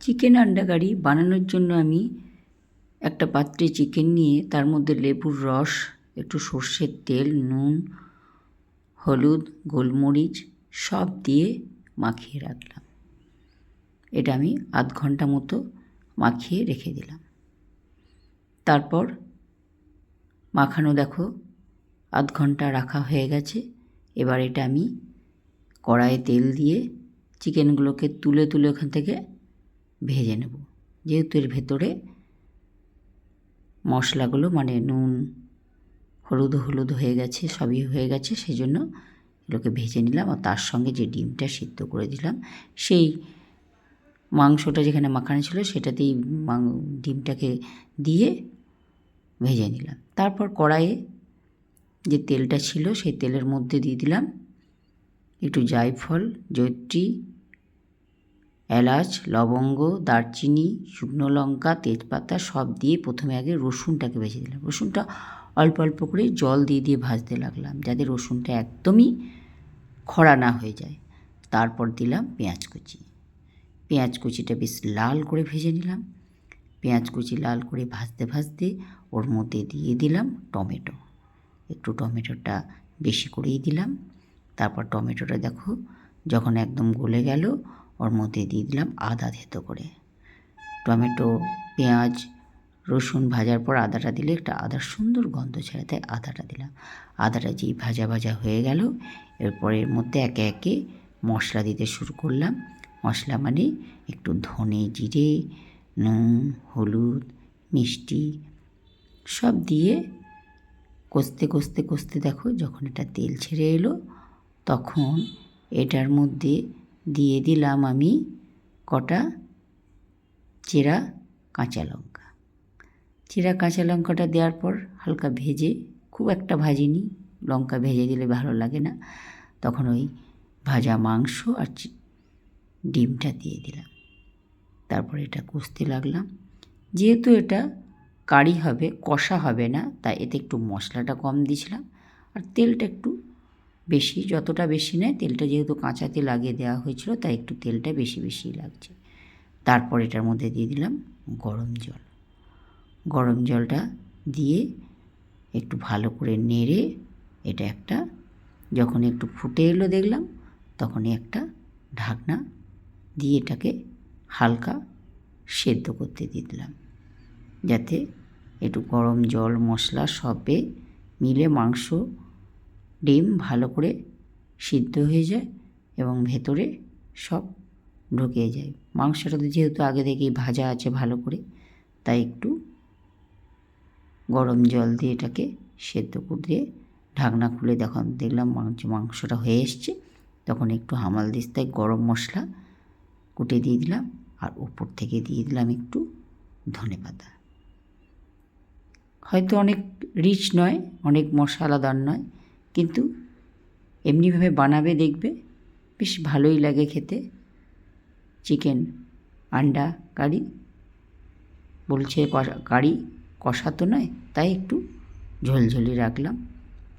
Chicken আন্ডা কারি বানানোর জন্য আমি একটা পাত্রে চিকেন নিয়ে তার মধ্যে লেবুর রস, একটু সর্ষের তেল, নুন, হলুদ, গোলমরিচ সব দিয়ে মাখিয়ে রাখলাম। এটা আমি আধ ঘণ্টা মতো মাখিয়ে রেখে দিলাম। তারপর মাখানো দেখো, আধ ঘণ্টা রাখা হয়ে গেছে। এবার এটা আমি কড়াইয়ে তেল দিয়ে চিকেনগুলোকে তুলে তুলে ওখান থেকে ভেজে নেব। যেহেতু এর ভেতরে মশলাগুলো মানে নুন, হলুদ হলুদ হয়ে গেছে, সবই হয়ে গেছে সেই জন্য এগুলোকে ভেজে নিলাম আর তার সঙ্গে যে ডিমটা সিদ্ধ করে দিলাম, সেই মাংসটা যেখানে মাখানো ছিল সেটাতেই ডিমটাকে দিয়ে ভেজে নিলাম। তারপর কড়াইয়ে যে তেলটা ছিল, সেই তেলের মধ্যে দিয়ে দিলাম একটু জায়ফল জৈত্রী এলাচ, লবঙ্গ, দারচিনি, শুকনো লঙ্কা, তেজপাতা সব দিয়ে প্রথমে আগে রসুনটাকে ভেজে দিলাম। রসুনটা অল্প অল্প করে জল দিয়ে দিয়ে ভাজতে লাগলাম যাতে রসুনটা একদমই খরা না হয়ে যায়। তারপর দিলাম পেঁয়াজ কুচি। পেঁয়াজ কুচিটা বেশ লাল করে ভেজে নিলাম। পেঁয়াজ কুচি লাল করে ভাজতে ভাজতে ওর মধ্যে দিয়ে দিলাম টমেটো। একটু টমেটোটা বেশি করেই দিলাম। তারপর টমেটোটা দেখো যখন একদম গলে গেল ওর মধ্যে দিয়ে দিলাম আদা থেতো করে। টমেটো, পেঁয়াজ, রসুন ভাজার পর আদাটা দিলে একটা আদার সুন্দর গন্ধ ছেড়ে তাই আদাটা দিলাম। আদাটা যেই ভাজা ভাজা হয়ে গেল, এরপর এর মধ্যে একে একে মশলা দিতে শুরু করলাম। মশলা মানে একটু ধনে জিরে, নুন, হলুদ, মিষ্টি সব দিয়ে কষতে কষতে কষতে দেখো যখন এটা তেল ছেড়ে এলো, তখন এটার মধ্যে দিয়ে দিলাম আমি কটা? চেরা কাঁচা লঙ্কা। চেরা কাঁচা লঙ্কাটা দেওয়ার পর হালকা ভেজে, খুব একটা ভাজিনি, লঙ্কা ভেজে দিলে ভালো লাগে না। তখন ওই ভাজা মাংস আর ডিমটা দিয়ে দিলাম। তারপর এটা কষতে লাগলাম। যেহেতু এটা কারি হবে, কষা হবে না, তাই এতে একটু মশলাটা কম দিয়েছিলাম। আর তেলটা একটু বেশি, যতটা বেশি নেয় তেলটা যেহেতু কাঁচা তেল আগে দেওয়া হয়েছিল, তাই একটু তেলটা বেশি বেশি লাগছে। তারপর এটার মধ্যে দিয়ে দিলাম গরম জল। গরম জলটা দিয়ে একটু ভালো করে নেড়ে এটা একটা, যখন একটু ফুটে এলো দেখলাম, তখনই একটা ঢাকনা দিয়ে এটাকে হালকা সেদ্ধ করতে দিয়ে দিলাম। যাতে একটু গরম জল, মশলা সবে মিলে মাংস ডিম ভালো করে সিদ্ধ হয়ে যায় এবং ভেতরে সব ঢুকে যায়। মাংসটা তো যেহেতু আগে থেকেই ভাজা আছে ভালো করে, তাই একটু গরম জল দিয়ে এটাকে সেদ্ধ করে দিয়ে ঢাকনা খুলে দেখুন, দেখলাম মাংস, মাংসটা হয়ে এসছে। তখন একটু হামাল দিস্তায় গরম মশলা কুটে দিয়ে দিলাম আর উপর থেকে দিয়ে দিলাম একটু ধনে পাতা। হয়তো অনেক রিচ নয়, অনেক মশলাদার নয় কিন্তু এমনিভাবে বানাবে, দেখবে বেশ ভালোই লাগে খেতে। চিকেন, আন্ডা, কারি, বলছে কারি কষা তো নয়, তাই একটু ঝোলঝোলি রাখলাম।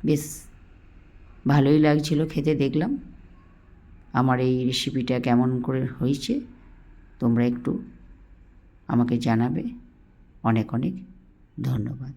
বেশ ভালোই লাগছিল খেতে, দেখলাম। আমার এই রেসিপিটা কেমন করে হয়েছে, তোমরা একটু আমাকে জানাবে। অনেক অনেক ধন্যবাদ।